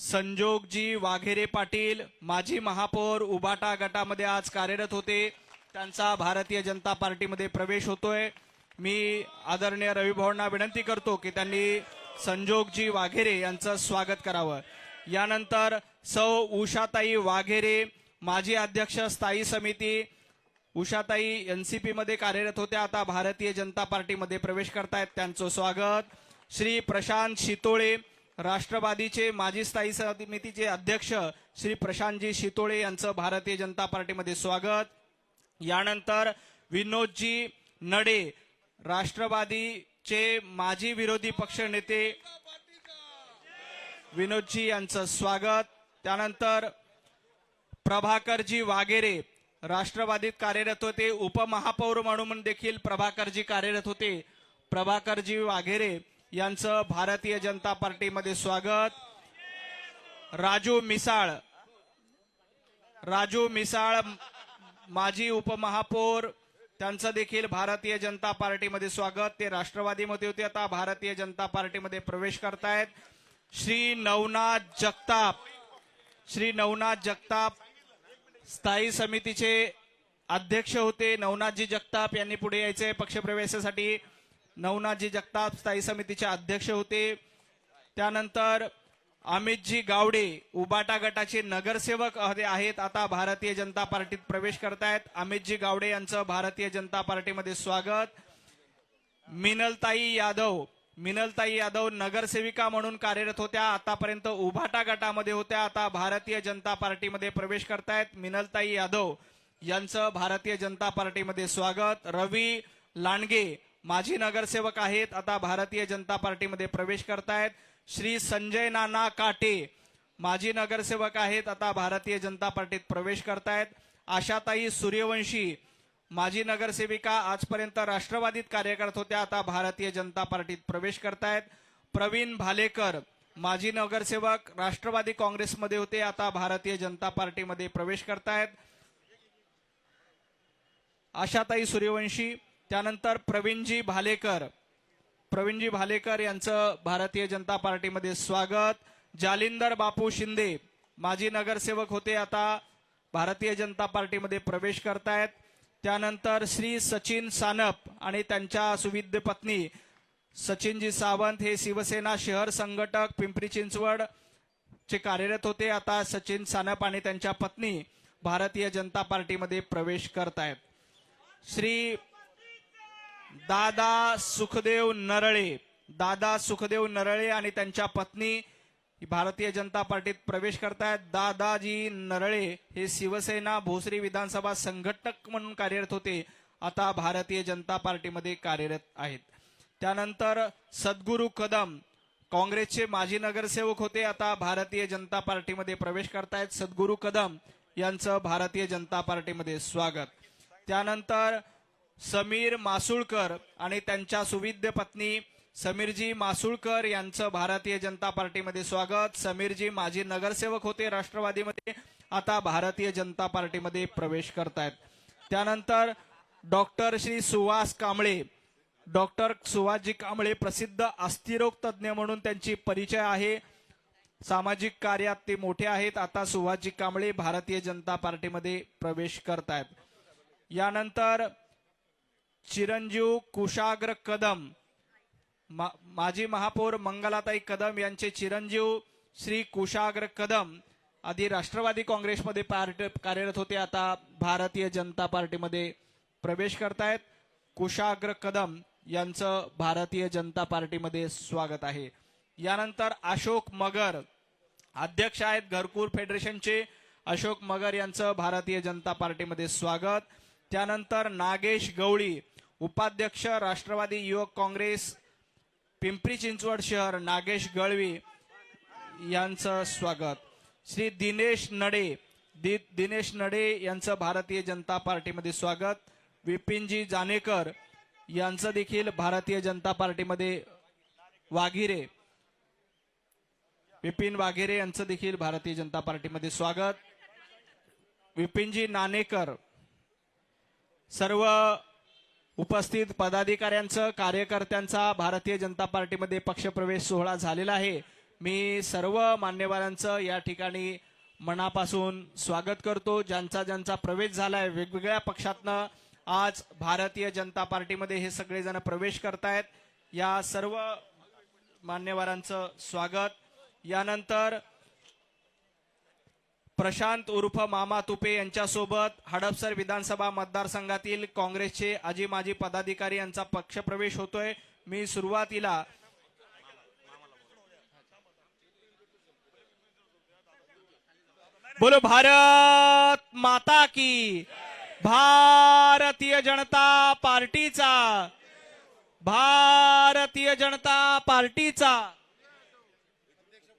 संजोगजी वाघेरे पाटील माजी महापौर उबाटा गटामध्ये आज कार्यरत होते. त्यांचा भारतीय जनता पार्टीमध्ये प्रवेश होतोय. मी आदरणीय रविभाऊंना विनंती करतो की त्यांनी संजोगजी वाघेरे यांचं स्वागत करावं. यानंतर सौ उषाताई वाघेरे माजी अध्यक्ष स्थायी समिती उषाताई एन सी पीमध्ये कार्यरत होत्या आता भारतीय जनता पार्टीमध्ये प्रवेश करतायत त्यांचं स्वागत. श्री प्रशांत शितोळे राष्ट्रवादीचे माजी स्थायी समितीचे अध्यक्ष श्री प्रशांतजी शितोळे यांचं भारतीय जनता पार्टीमध्ये स्वागत. यानंतर विनोदजी नडे राष्ट्रवादीचे माजी विरोधी पक्ष नेते विनोदजी यांचं स्वागत. त्यानंतर प्रभाकरजी वागेरे राष्ट्रवादीत कार्यरत होते उपमहापौर म्हणून देखील प्रभाकरजी कार्यरत होते. प्रभाकरजी वाघेरे यांचं भारतीय जनता पार्टीमध्ये स्वागत. राजू मिसाळ. राजू मिसाळ माजी उपमहापौर त्यांचं देखील भारतीय जनता पार्टीमध्ये स्वागत. ते राष्ट्रवादीमध्ये होते आता भारतीय जनता पार्टीमध्ये प्रवेश करतायत. श्री नवनाथ जगताप. श्री नवनाथ जगताप स्थायी समितीचे अध्यक्ष होते. नवनाथजी जगताप यांनी पुढे यायचे पक्षप्रवेशासाठी. नवनाथजी जगताप स्थायी समितीचे अध्यक्ष होते. त्यानंतर अमितजी गावडे उबाटा गटाचे नगरसेवक आहेत. आता भारतीय जनता पार्टीत प्रवेश करतायत. अमितजी गावडे यांचं भारतीय जनता पार्टीमध्ये स्वागत. मिनलताई यादव मिनलताई यादव नगरसेविका म्हणून कार्यरत होत्या. आतापर्यंत उभाटा गटामध्ये होत्या. आता भारतीय जनता पार्टीमध्ये प्रवेश करतायत. मिनलताई यादव यांचं भारतीय जनता पार्टीमध्ये स्वागत. रवी लांडगे माजी नगरसेवक आहेत. आता भारतीय जनता पार्टीमध्ये प्रवेश करतायत. श्री संजय नाना काटे माजी नगरसेवक आहेत. आता भारतीय जनता पार्टीत प्रवेश करतायत. आशाताई सूर्यवंशी माजी नगरसेविका आजपर्यंत राष्ट्रवादीत कार्य करत होत्या. आता भारतीय जनता पार्टीत प्रवेश करतायत. प्रवीण भालेकर माजी नगरसेवक राष्ट्रवादी काँग्रेसमध्ये होते. आता भारतीय जनता पार्टीमध्ये प्रवेश करतायत. आशाताई सूर्यवंशी त्यानंतर प्रवीणजी भालेकर. प्रवीणजी भालेकर यांचं भारतीय जनता पार्टीमध्ये स्वागत. जालिंदर बापू शिंदे माजी नगरसेवक होते आता भारतीय जनता पार्टीमध्ये प्रवेश करतायत. त्यानंतर श्री सचिन सानप आणि त्यांच्या सुविद्य पत्नी सचिनजी सावंत हे शिवसेना शहर संघटक पिंपरी चिंचवड चे कार्यरत होते. आता सचिन सानप आणि त्यांच्या पत्नी भारतीय जनता पार्टीमध्ये प्रवेश करतायत. श्री दादा सुखदेव नरळे. दादा सुखदेव नरळे आणि त्यांच्या पत्नी भारतीय जनता पार्टीत प्रवेश करतायत. दादाजी नरळे हे शिवसेना भोसरी विधानसभा संघटक म्हणून कार्यरत होते. आता भारतीय जनता पार्टीमध्ये कार्यरत आहेत. त्यानंतर सद्गुरू कदम काँग्रेसचे माजी नगरसेवक होते. आता भारतीय जनता पार्टीमध्ये प्रवेश करतायत. सद्गुरू कदम यांचं भारतीय जनता पार्टीमध्ये स्वागत. त्यानंतर समीर मासुळकर आणि त्यांच्या सुविद्य पत्नी समीरजी मासुळकर यांचं भारतीय जनता पार्टीमध्ये स्वागत. समीरजी माजी नगरसेवक होते राष्ट्रवादीमध्ये आता भारतीय जनता पार्टीमध्ये प्रवेश करतायत. त्यानंतर डॉक्टर श्री सुहास कांबळे डॉक्टर सुहासजी कांबळे प्रसिद्ध अस्थिरोग तज्ज्ञ म्हणून त्यांची परिचय आहे. सामाजिक कार्यात ते मोठे आहेत आता सुहासजी कांबळे भारतीय जनता पार्टीमध्ये प्रवेश करतायत. यानंतर चिरंजीव कुशाग्र कदम मा- माजी महापौर मंगलाताई कदम यांचे चिरंजीव श्री कुशाग्र कदम आधी राष्ट्रवादी काँग्रेसमध्ये पार्ट कार्यरत होते आता भारतीय जनता पार्टीमध्ये प्रवेश करतायत. कुशाग्र कदम यांचं भारतीय जनता पार्टीमध्ये स्वागत आहे. यानंतर अशोक मगर अध्यक्ष आहेत घरकूर फेडरेशनचे. अशोक मगर यांचं भारतीय जनता पार्टीमध्ये स्वागत. त्यानंतर नागेश गवळी उपाध्यक्ष राष्ट्रवादी युवक काँग्रेस पिंपरी चिंचवड शहर नागेश गळवी यांचं स्वागत. श्री दिनेश नडे दि दिनेश नडे यांचं भारतीय जनता पार्टीमध्ये स्वागत. विपिनजी जानेकर यांचं देखील भारतीय जनता पार्टीमध्ये वाघिरे. विपिन वाघेरे यांचं देखील भारतीय जनता पार्टीमध्ये स्वागत. विपिनजी नाणेकर सर्व उपस्थित पदाधिकाऱ्यांचं कार्यकर्त्यांचा भारतीय जनता पार्टीमध्ये पक्षप्रवेश सोहळा झालेला आहे. मी सर्व मान्यवरांचं या ठिकाणी मनापासून स्वागत करतो. ज्यांचा ज्यांचा प्रवेश झालाय वेगवेगळ्या पक्षातनं आज भारतीय जनता पार्टीमध्ये हे सगळेजण प्रवेश करतायत. या सर्व मान्यवरांचं स्वागत. यानंतर प्रशांत उर्फ मामा तुपे यांच्यासोबत हडपसर विधानसभा मतदारसंघातील काँग्रेसचे आजी माजी पदाधिकारी यांचा पक्षप्रवेश होतोय. मी सुरुवातीला बोलो भारत माता की. भारतीय जनता पार्टीचा. भारतीय जनता पार्टीचा.